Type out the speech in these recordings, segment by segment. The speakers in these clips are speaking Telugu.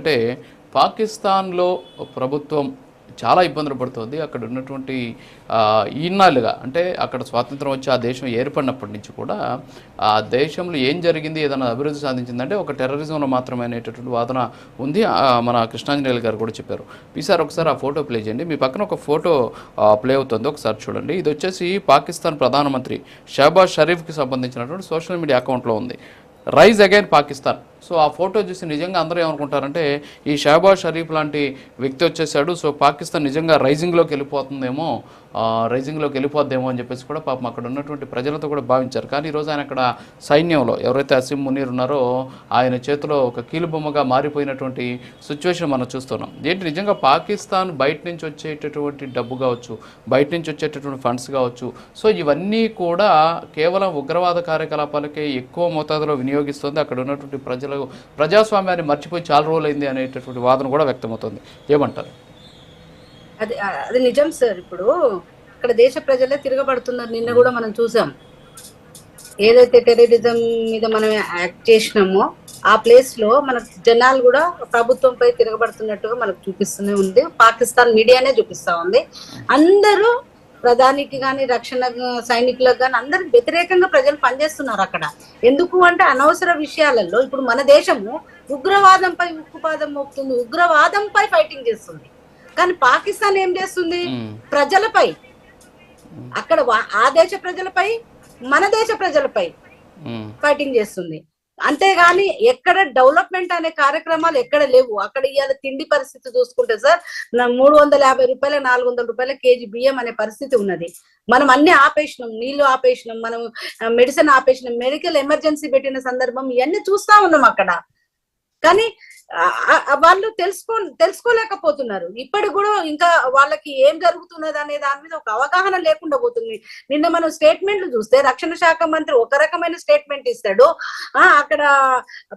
అంటే పాకిస్తాన్లో ప్రభుత్వం చాలా ఇబ్బందులు పడుతుంది. అక్కడ ఉన్నటువంటి ఇన్నాళ్ళుగా అంటే అక్కడ స్వాతంత్రం వచ్చి ఆ దేశం ఏర్పడినప్పటి నుంచి కూడా ఆ దేశంలో ఏం జరిగింది ఏదైనా అభివృద్ధి సాధించిందంటే ఒక టెర్రరిజంలో మాత్రమే అనేటటువంటి వాదన ఉంది. మన కృష్ణాంజనేయులు గారు కూడా చెప్పారు. ఈసారి ఒకసారి ఆ ఫోటో ప్లే చేయండి. మీ పక్కన ఒక ఫోటో ప్లే అవుతుంది. ఒకసారి చూడండి. ఇది వచ్చేసి పాకిస్తాన్ ప్రధానమంత్రి షహబాజ్ షరీఫ్కి సంబంధించినటువంటి సోషల్ మీడియా అకౌంట్లో ఉంది. Rise again Pakistan. సో ఆ ఫోటో చూసి నిజంగా అందరూ ఏమనుకుంటారంటే ఈ షహబాజ్ షరీఫ్ లాంటి వ్యక్తి వచ్చేసాడు సో పాకిస్తాన్ నిజంగా రైజింగ్లోకి వెళ్ళిపోతుందేమో రైజింగ్లోకి వెళ్ళిపోద్దేమో అని చెప్పేసి కూడా పాపం అక్కడ ఉన్నటువంటి ప్రజలతో కూడా భావించారు. కానీ ఈరోజు ఆయన అక్కడ సైన్యంలో ఎవరైతే అసిం మునీర్ ఉన్నారో ఆయన చేతిలో ఒక కీలుబొమ్మగా మారిపోయినటువంటి సిచ్యువేషన్ మనం చూస్తున్నాం. ఏంటి నిజంగా పాకిస్తాన్ బయట నుంచి వచ్చేటటువంటి డబ్బు కావచ్చు బయట నుంచి వచ్చేటటువంటి ఫండ్స్ కావచ్చు సో ఇవన్నీ కూడా కేవలం ఉగ్రవాద కార్యకలాపాలకే ఎక్కువ మోతాదులో వినియోగిస్తుంది అక్కడ ఉన్నటువంటి ప్రజలు ప్రజాస్వామ్యాన్ని మర్చిపోయి చాలా రోజులైంది అనేటటువంటి వాదన కూడా వ్యక్తమవుతుంది. ఏమంటారు? అది అది నిజం సార్. ఇప్పుడు ఇక్కడ దేశ ప్రజలే తిరగబడుతున్నారు. నిన్న కూడా మనం చూసాం. ఏదైతే టెర్రరిజం మీద మనం యాక్ట్ చేసినామో ఆ ప్లేస్లో మన జనాలు కూడా ప్రభుత్వంపై తిరగబడుతున్నట్టుగా మనకు చూపిస్తూనే ఉంది. పాకిస్తాన్ మీడియానే చూపిస్తా ఉంది. అందరూ ప్రధానికి కానీ రక్షణ సైనికులకు కానీ అందరికి వ్యతిరేకంగా ప్రజలు పనిచేస్తున్నారు అక్కడ. ఎందుకు అంటే అనవసర విషయాలలో ఇప్పుడు మన దేశము ఉగ్రవాదంపై ఉక్కుపాదం మోపుతుంది ఉగ్రవాదంపై ఫైటింగ్ చేస్తుంది. కానీ పాకిస్తాన్ ఏం చేస్తుంది. ప్రజలపై. అక్కడ ఆ దేశ ప్రజలపై మన దేశ ప్రజలపై. ఫైటింగ్ చేస్తుంది. అంతేగాని ఎక్కడ డెవలప్మెంట్ అనే కార్యక్రమాలు ఎక్కడ లేవు. అక్కడ ఇవాళ తిండి పరిస్థితి చూసుకుంటే సార్ మూడు వందల యాభై రూపాయల నాలుగు వందల రూపాయల కేజీ బియ్యం అనే పరిస్థితి ఉన్నది. మనం అన్ని ఆపేసినాం నీళ్ళు ఆపేసినాం మనం మెడిసిన్ ఆపేసినాం మెడికల్ ఎమర్జెన్సీ పెట్టిన సందర్భం ఇవన్నీ చూస్తా ఉన్నాం అక్కడ. కానీ వాళ్ళు తెలుసుకో తెలుసుకోలేకపోతున్నారు. ఇప్పటికి కూడా ఇంకా వాళ్ళకి ఏం జరుగుతున్నది అనే దాని మీద ఒక అవగాహన లేకుండా పోతుంది. నిన్న మనం స్టేట్మెంట్లు చూస్తే రక్షణ శాఖ మంత్రి ఒక రకమైన స్టేట్మెంట్ ఇస్తాడు. ఆ అక్కడ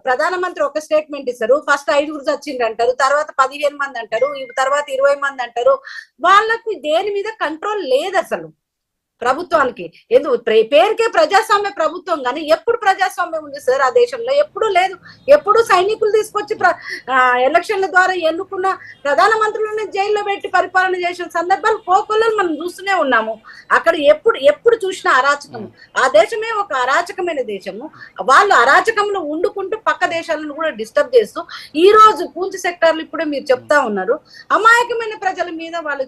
ప్రధానమంత్రి ఒక స్టేట్మెంట్ ఇస్తారు. ఫస్ట్ ఐదుగురు చచ్చిండ్రు అంటారు తర్వాత పదిహేను మంది అంటారు తర్వాత ఇరవై మంది అంటారు. వాళ్ళకి దేని మీద కంట్రోల్ లేదు అసలు. ప్రభుత్వానికి. ఎందుకు పేరుకే ప్రజాస్వామ్య ప్రభుత్వం కానీ ఎప్పుడు ప్రజాస్వామ్యం ఉంది సార్ ఆ దేశంలో? ఎప్పుడు లేదు. ఎప్పుడు సైనికులు తీసుకొచ్చి ప్ర- ఎలక్షన్ల ద్వారా ఎన్నుకున్న ప్రధానమంత్రులను జైల్లో పెట్టి పరిపాలన చేసిన సందర్భాలు కోకొల్లలు మనం చూస్తూనే ఉన్నాము. అక్కడ ఎప్పుడు ఎప్పుడు చూసినా అరాచకము ఆ దేశమే ఒక అరాచకమైన దేశము. వాళ్ళు అరాచకంలో ఉండుకుంటూ పక్క దేశాలను కూడా డిస్టర్బ్ చేస్తూ ఈ రోజు పూంచి సెక్టార్లు ఇప్పుడే మీరు చెప్తా ఉన్నారు. అమాయకమైన ప్రజల మీద వాళ్ళు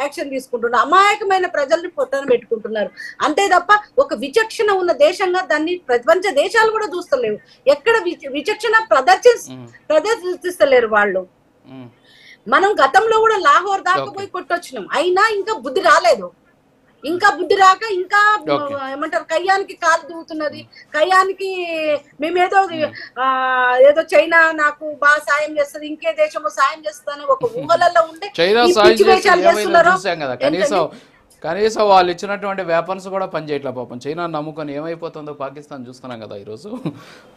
యాక్షన్ తీసుకుంటున్నారు. అమాయకమైన ప్రజల్ని పొట్టన పెట్టుకుంటున్నారు. అంతే తప్ప ఒక విచక్షణ ఉన్న దేశంగా దాన్ని ప్రపంచ దేశాలు కూడా చూస్తలేవు. ఎక్కడ విచ- విచక్షణ ప్రదర్శి. ప్రదర్శిస్తలేరు వాళ్ళు. మనం గతంలో కూడా లాహోర్ దాకా. పోయి కొట్టొచ్చినాం. అయినా ఇంకా బుద్ధి రాలేదు. ఇంకా బుద్ధి రాక ఇంకా. ఏమంటారు కయ్యానికి కాలు దూవుతున్నది. కయ్యానికి మేమేదో ఆ, ఏదో చైనా నాకు బాగా సాయం చేస్తుంది ఇంకే దేశము సాయం చేస్తాను ఒక ఊహలలో ఉండే చేస్తున్నారో కనీసం వాళ్ళు ఇచ్చినటువంటి వెపన్స్ కూడా పనిచేయట్లే పాపం చైనా నమ్ముకొని ఏమైపోతుందో పాకిస్తాన్ చూస్తున్నాం కదా ఈరోజు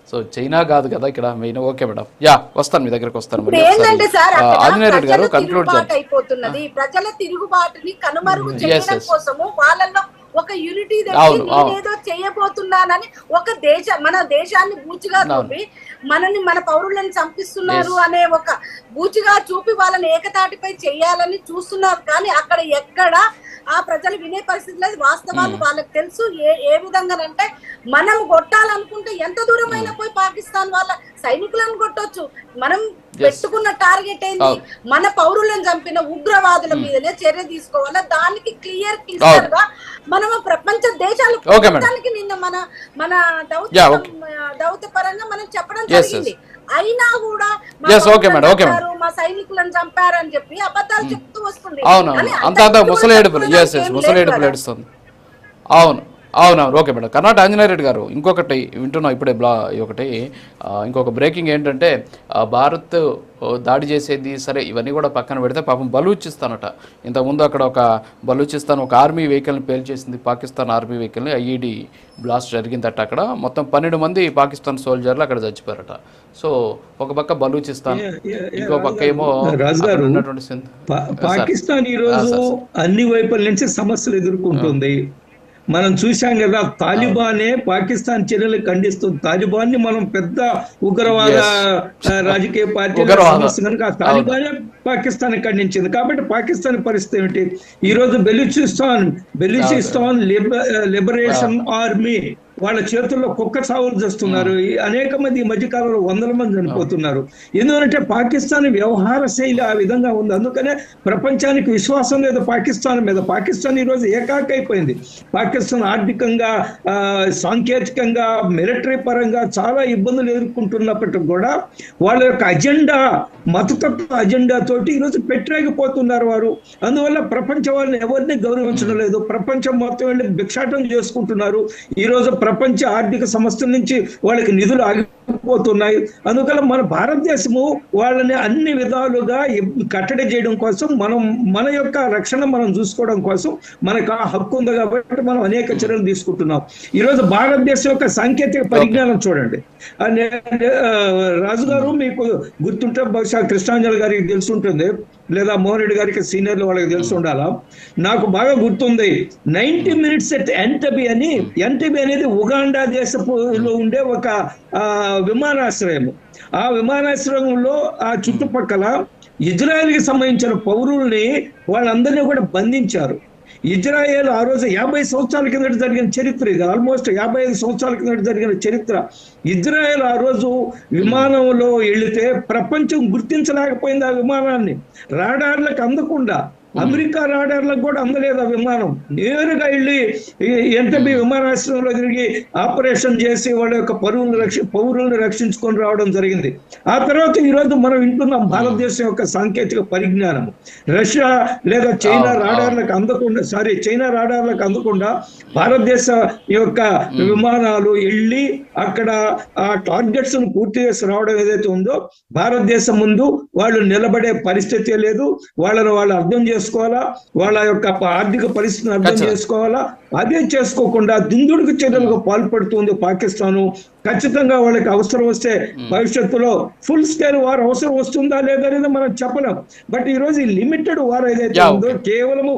సో చైనా కాదు కదా ఇక్కడ మెయిన్ ఓకే మేడం యా వస్తాను మీ దగ్గరకు వస్తాను ఇప్పుడు మళ్ళీ ఏంటంటే ఒకసారి. సార్ ఆ, అక్కడ ఆంజనేయ రెడ్డి గారు చేయండి అయిపోతున్నది ప్రజల తిరుగుబాటుని కనుమరుగు Yes, చేయడం. కోసము వాళ్ళల్లో ఒక యూనిటీ. నేనేదో చేయబోతున్నానని ఒక దేశ మన దేశాన్ని బూచిగా అవును. మనని మన పౌరులను చంపిస్తున్నారు. అనే ఒక బూచిగా చూపి వాళ్ళని ఏకతాటిపై చేయాలని చూస్తున్నారు. కానీ అక్కడ ఎక్కడ ఆ ప్రజలు వినే పరిస్థితి లేదు. వాస్తవాలు వాళ్ళకి తెలుసు. ఏ ఏ విధంగానంటే మనం కొట్టాలనుకుంటే ఎంత దూరమైనా పోయి పాకిస్తాన్ వాళ్ళ సైనికులను కొట్టొచ్చు. మనం పెట్టుకున్న టార్గెట్ ఏంటి అవును. మన పౌరులను చంపిన ఉగ్రవాదుల మీదనే చర్య తీసుకోవాలా? దానికి క్లియర్ క్లియర్గా మనం ప్రపంచ దేశాలు నిన్న మన మన దౌత్య. దౌత్య పరంగా మనం చెప్పడం జరిగింది. అయినా కూడా మా Yes, okay, పౌరులను madam, okay, madam. చంపారు, మా సైనికులను చంపారని చెప్పి అబద్ధాలు చెప్తూ వస్తుంది. అవును అంత అంత అంతకు ముసలి కూడా ఏడుపులు. తక్కువ ఎస్ ఎస్ ఏం ముసలి లేదు ఏడుపులు కదా. ఏడుస్తుంది. అవును. అవునవును. Okay madam. కర్ణాటక ఆంజనేయ రెడ్డి గారు ఇంకొకటి వింటున్నాం ఇప్పుడే బ్లా ఒకటి. ఇంకొక బ్రేకింగ్ ఏంటంటే భారత్ దాడి చేసేది సరే ఇవన్నీ కూడా పక్కన పెడితే పాపం బలూచిస్తానట. ఇంతకుముందు అక్కడ ఒక బలూచిస్తాన్ ఒక ఆర్మీ వెహికల్ని పేల్చేసింది పాకిస్తాన్ ఆర్మీ వెహికల్ని ఐఈడి బ్లాస్ట్ జరిగిందట అక్కడ. మొత్తం పన్నెండు మంది పాకిస్తాన్ సోల్జర్లు అక్కడ చచ్చిపోయారట. సో ఒక పక్క బలూచిస్తాన్ ఇంకో పక్క ఏమో. పాకిస్తాన్ ఈ ఆ, రోజు సార్, సార్. అన్ని వైపుల నుంచి సమస్యలు ఎదుర్కొంటుంది. మనం చూశాం కదా తాలిబానే పాకిస్తాన్ చర్యలు ఖండిస్తుంది తాలిబాన్ని మనం పెద్ద ఉగ్రవాద రాజకీయ పార్టీ కనుక ఆ తాలిబానే పాకిస్తాన్ ఖండించింది. కాబట్టి పాకిస్తాన్ పరిస్థితి ఏమిటి? ఈ రోజు బెలూచిస్తాన్ బెలూచిస్తాన్ లిబరేషన్ ఆర్మీ వాళ్ళ చేతుల్లో కుక్క చావులు చేస్తున్నారు. అనేక మంది ఈ మధ్య కాలంలో వందల మంది చనిపోతున్నారు. ఎందుకంటే పాకిస్తాన్ వ్యవహార శైలి ఆ విధంగా ఉంది. అందుకనే ప్రపంచానికి విశ్వాసం లేదు పాకిస్తాన్ మీద. పాకిస్తాన్ ఈ రోజు ఏకాకైపోయింది పాకిస్తాన్ ఆర్థికంగా సాంకేతికంగా మిలిటరీ పరంగా చాలా ఇబ్బందులు ఎదుర్కొంటున్నప్పటికీ కూడా వాళ్ళ యొక్క అజెండా మతతత్వ అజెండా తోటి ఈరోజు పెట్టలేకపోతున్నారు వారు. అందువల్ల ప్రపంచ వాళ్ళని ఎవరిని గౌరవించడం లేదు. ప్రపంచం మొత్తం వెళ్ళి భిక్షాటం చేసుకుంటున్నారు. ఈ రోజు ప్రపంచ ఆర్థిక సంస్థల నుంచి వాళ్ళకి నిధులు ఆగి ఆగిపోతున్నాయి అందువల్ల మన భారతదేశము వాళ్ళని అన్ని విధాలుగా కట్టడి చేయడం కోసం మనం మన యొక్క రక్షణ మనం చూసుకోవడం కోసం మనకు ఆ హక్కు ఉంది కాబట్టి మనం అనేక చర్యలు తీసుకుంటున్నాం. ఈ రోజు భారతదేశం యొక్క సాంకేతిక పరిజ్ఞానం చూడండి. రాజు గారు మీకు గుర్తుంటే బహుశా కృష్ణాంజలి గారికి తెలుసుంటుంది లేదా మోహన్ రెడ్డి గారికి సీనియర్లు వాళ్ళకి తెలిసి ఉండాలా నాకు బాగా గుర్తుంది నైన్టీ మినిట్స్ ఎట్ ఎన్టబి అని ఎన్టబి అనేది ఉగాండా దేశపులో ఉండే ఒక విమానాశ్రయం ఆ విమానాశ్రయంలో ఆ చుట్టుపక్కల ఇజ్రాయెల్కి సంబంధించిన పౌరుల్ని వాళ్ళందరినీ కూడా బంధించారు. ఇజ్రాయెల్ ఆ రోజు యాభై సంవత్సరాల కిందట జరిగిన చరిత్ర ఇది. ఆల్మోస్ట్ యాభై ఐదు సంవత్సరాల కిందట జరిగిన చరిత్ర. ఇజ్రాయెల్ ఆ రోజు విమానంలో వెళితే ప్రపంచం గుర్తించలేకపోయింది ఆ విమానాన్ని. రాడార్లకు అందకుండా అమెరికా రాడార్లకు కూడా అందలేదు ఆ విమానం. నేరుగా వెళ్ళి ఎంతబి విమానాశ్రయంలో తిరిగి ఆపరేషన్ చేసి వాళ్ళ యొక్క పరువులను రక్షి పౌరులను రక్షించుకొని రావడం జరిగింది. ఆ తర్వాత ఈ రోజు మనం వింటున్నాం భారతదేశం యొక్క సాంకేతిక పరిజ్ఞానం రష్యా లేదా చైనా రాడార్లకు అందకుండా సారీ చైనా రాడార్లకు అందకుండా భారతదేశ యొక్క విమానాలు వెళ్ళి అక్కడ ఆ టార్గెట్స్ను పూర్తి చేసి రావడం ఏదైతే ఉందో భారతదేశం ముందు వాళ్ళు నిలబడే పరిస్థితి లేదు. వాళ్ళని వాళ్ళు అర్థం చేసుకోవాలా? వాళ్ళ యొక్క ఆర్థిక పరిస్థితిని అర్థం. చేసుకోవాలా? అదే చేసుకోకుండా దుందుడుకు చర్యలకు పాల్పడుతుంది పాకిస్తాను. ఖచ్చితంగా వాళ్ళకి అవసరం వస్తే భవిష్యత్తులో ఫుల్ స్కేల్ వార్ అవసరం వస్తుందా లేదా అనేది మనం చెప్పలేం. బట్ ఈ రోజు లిమిటెడ్ వార్ ఏదైతే ఉందో కేవలము